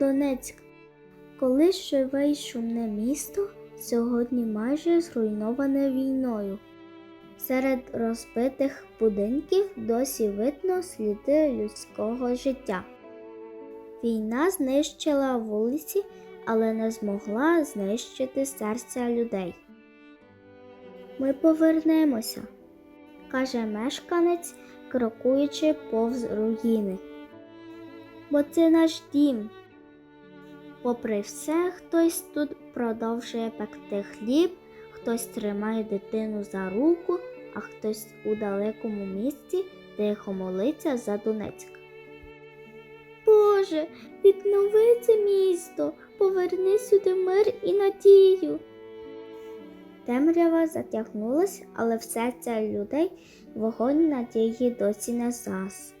Донецьк. Колись живе шумне місто, сьогодні майже зруйноване війною. Серед розбитих будинків досі видно сліди людського життя. Війна знищила вулиці, але не змогла знищити серця людей. Ми повернемося, каже мешканець, крокуючи повз руїни. Бо це наш дім. Попри все, хтось тут продовжує пекти хліб, хтось тримає дитину за руку, а хтось у далекому місці тихо молиться за Донецьк. Боже, віднови це місто, поверни сюди мир і надію. Темрява затягнулась, але в серця людей вогонь надії досі не згас.